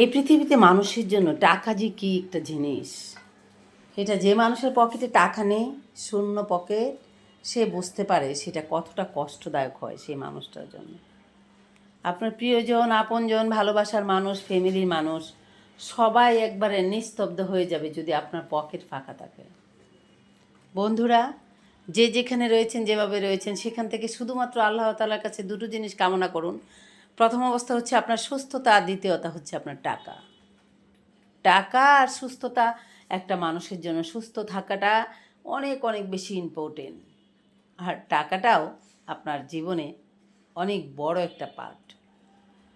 এই পৃথিবীতে মানুষের জন্য টাকা যে কী একটা জিনিস। এটা যে মানুষের পকেটে টাকা নেই, শূন্য পকেট সে বুঝতে পারে সেটা কতটা কষ্টদায়ক হয় সেই মানুষটার জন্য। আপনার প্রিয়জন, আপনজন, ভালোবাসার মানুষ ফ্যামিলির মানুষ, সবাই একবারে নিস্তব্ধ হয়ে যাবে যদি আপনার পকেট ফাঁকা থাকে। বন্ধুরা, যে যেখানে রয়েছেন, যেভাবে রয়েছেন, সেখান থেকে শুধুমাত্র আল্লাহ তালার কাছে দুটো জিনিস কামনা করুন। প্রথম অবস্থা হচ্ছে আপনার সুস্থতা আর দ্বিতীয়তা হচ্ছে আপনার টাকা। টাকা আর সুস্থতা, একটা মানুষের জন্য সুস্থ থাকাটা অনেক অনেক বেশি ইম্পর্টেন্ট আর টাকাটাও আপনার জীবনে অনেক বড় একটা পার্ট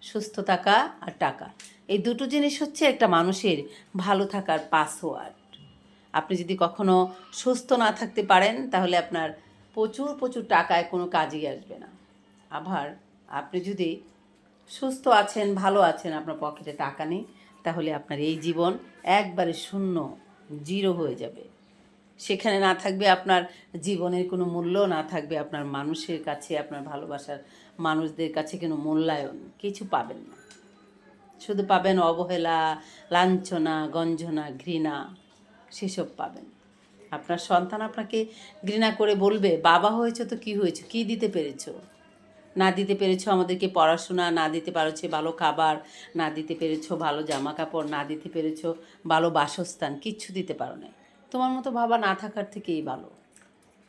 সুস্থ থাকা আর টাকা। এই দুটো জিনিস হচ্ছে একটা মানুষের ভালো থাকার পাসওয়ার্ড আপনি যদি কখনো সুস্থ না থাকতে পারেন, তাহলে আপনার প্রচুর প্রচুর টাকায় কোনো কাজই আসবে না। আবার আপনি যদি সুস্থ আছেন, ভালো আছেন, আপনার পকেটে টাকা নেই, তাহলে আপনার এই জীবন একবারে শূন্য, জিরো হয়ে যাবে। সেখানে না থাকবে আপনার জীবনের কোনো মূল্য, না থাকবে আপনার মানুষের কাছে, আপনার ভালোবাসার মানুষদের কাছে কোনো মূল্যায়ন, কিছু পাবেন না। শুধু পাবেন অবহেলা, লাঞ্ছনা, গঞ্জনা, ঘৃণা, সেসব পাবেন। আপনার সন্তান আপনাকে ঘৃণা করে বলবে, বাবা হয়েছে তো কি হয়েছে? কি দিতে পেরেছ? না দিতে পেরেছ আমাদেরকে পড়াশোনা, না দিতে পারছ ভালো খাবার, না দিতে পেরেছ ভালো জামা কাপড় না দিতে পেরেছ ভালো বাসস্থান, কিচ্ছু দিতে পারো না তোমার মতো বাবা না থাকার থেকেই ভালো।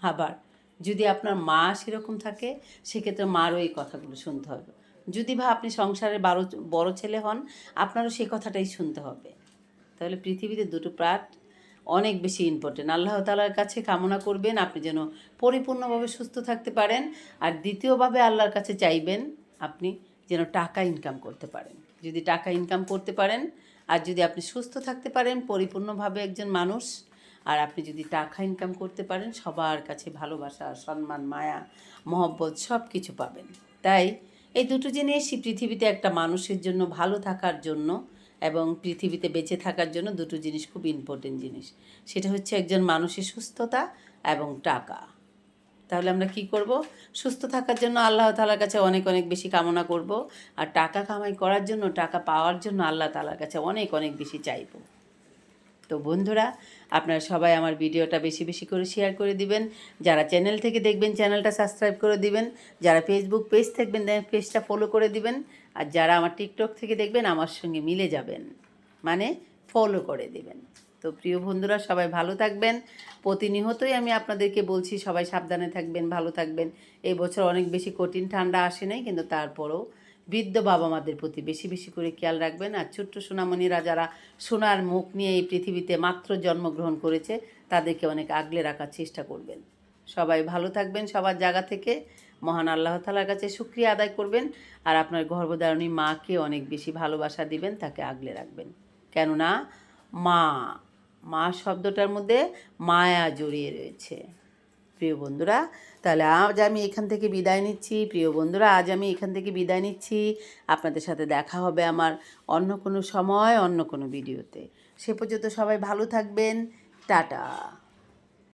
আবার যদি আপনার মা সেরকম থাকে, সেক্ষেত্রে মারও এই কথাগুলো শুনতে হবে। যদি বা আপনি সংসারের বারো, বড় ছেলে হন, আপনারও সে কথাটাই শুনতে হবে। তাহলে পৃথিবীতে দুটো প্রাট অনেক বেশি ইম্পর্টেন্ট আল্লাহ তালার কাছে কামনা করবেন আপনি যেন পরিপূর্ণভাবে সুস্থ থাকতে পারেন। আর দ্বিতীয়ভাবে আল্লাহর কাছে চাইবেন আপনি যেন টাকা ইনকাম করতে পারেন। যদি টাকা ইনকাম করতে পারেন, আর যদি আপনি সুস্থ থাকতে পারেন, পরিপূর্ণভাবে একজন মানুষ, আর আপনি যদি টাকা ইনকাম করতে পারেন, সবার কাছে ভালোবাসা, সম্মান, মায়া, মহব্বত সব কিছু পাবেন। তাই এই দুটো জিনিসই পৃথিবীতে একটা মানুষের জন্য ভালো থাকার জন্য এবং পৃথিবীতে বেঁচে থাকার জন্য দুটো জিনিস খুব ইম্পর্টেন্ট জিনিস। সেটা হচ্ছে একজন মানুষের সুস্থতা এবং টাকা। তাহলে আমরা কি করব? সুস্থ থাকার জন্য আল্লাহ তালার কাছে অনেক অনেক বেশি কামনা করব। আর টাকা কামাই করার জন্য, টাকা পাওয়ার জন্য আল্লাহ তালার কাছে অনেক অনেক বেশি চাইব। তো বন্ধুরা, আপনারা সবাই আমার ভিডিওটা বেশি বেশি করে শেয়ার করে দিবেন। যারা চ্যানেল থেকে দেখবেন চ্যানেলটা সাবস্ক্রাইব করে দিবেন। যারা ফেসবুক পেজ থাকবেন পেজটা ফলো করে দিবেন। আর যারা আমার টিকটক থেকে দেখবেন, আমার সঙ্গে মিলে যাবেন। মানে ফলো করে দিবেন। তো প্রিয় বন্ধুরা, সবাই ভালো থাকবেন। প্রতিনিয়তই আমি আপনাদেরকে বলছি, সবাই সাবধানে থাকবেন, ভালো থাকবেন। এই বছর অনেক বেশি কঠিন ঠান্ডা আসে নাই, কিন্তু তারপরেও বৃদ্ধ বাবা মাদের প্রতি বেশি বেশি করে খেয়াল রাখবেন। আর ছোট্ট সোনামণিরা যারা সোনার মুখ নিয়ে এই পৃথিবীতে মাত্র জন্মগ্রহণ করেছে, তাদেরকে অনেক আগলে রাখার চেষ্টা করবেন। সবাই ভালো থাকবেন সবার জায়গা থেকে। মহান আল্লাহ তালার কাছে সুক্রিয়া আদায় করবেন। আর আপনার গর্ভধারণী মাকে অনেক বেশি ভালোবাসা দিবেন, তাকে আগলে রাখবেন। কেননা মা মা শব্দটার মধ্যে মায়া জড়িয়ে রয়েছে। প্রিয় বন্ধুরা, তাহলে আজ আমি এখান থেকে বিদায় নিচ্ছি। প্রিয় বন্ধুরা, আজ আমি এখান থেকে বিদায় নিচ্ছি। আপনাদের সাথে দেখা হবে আমার অন্য কোনো সময়, অন্য কোনো ভিডিওতে। সে পর্যন্ত সবাই ভালো থাকবেন। টাটা।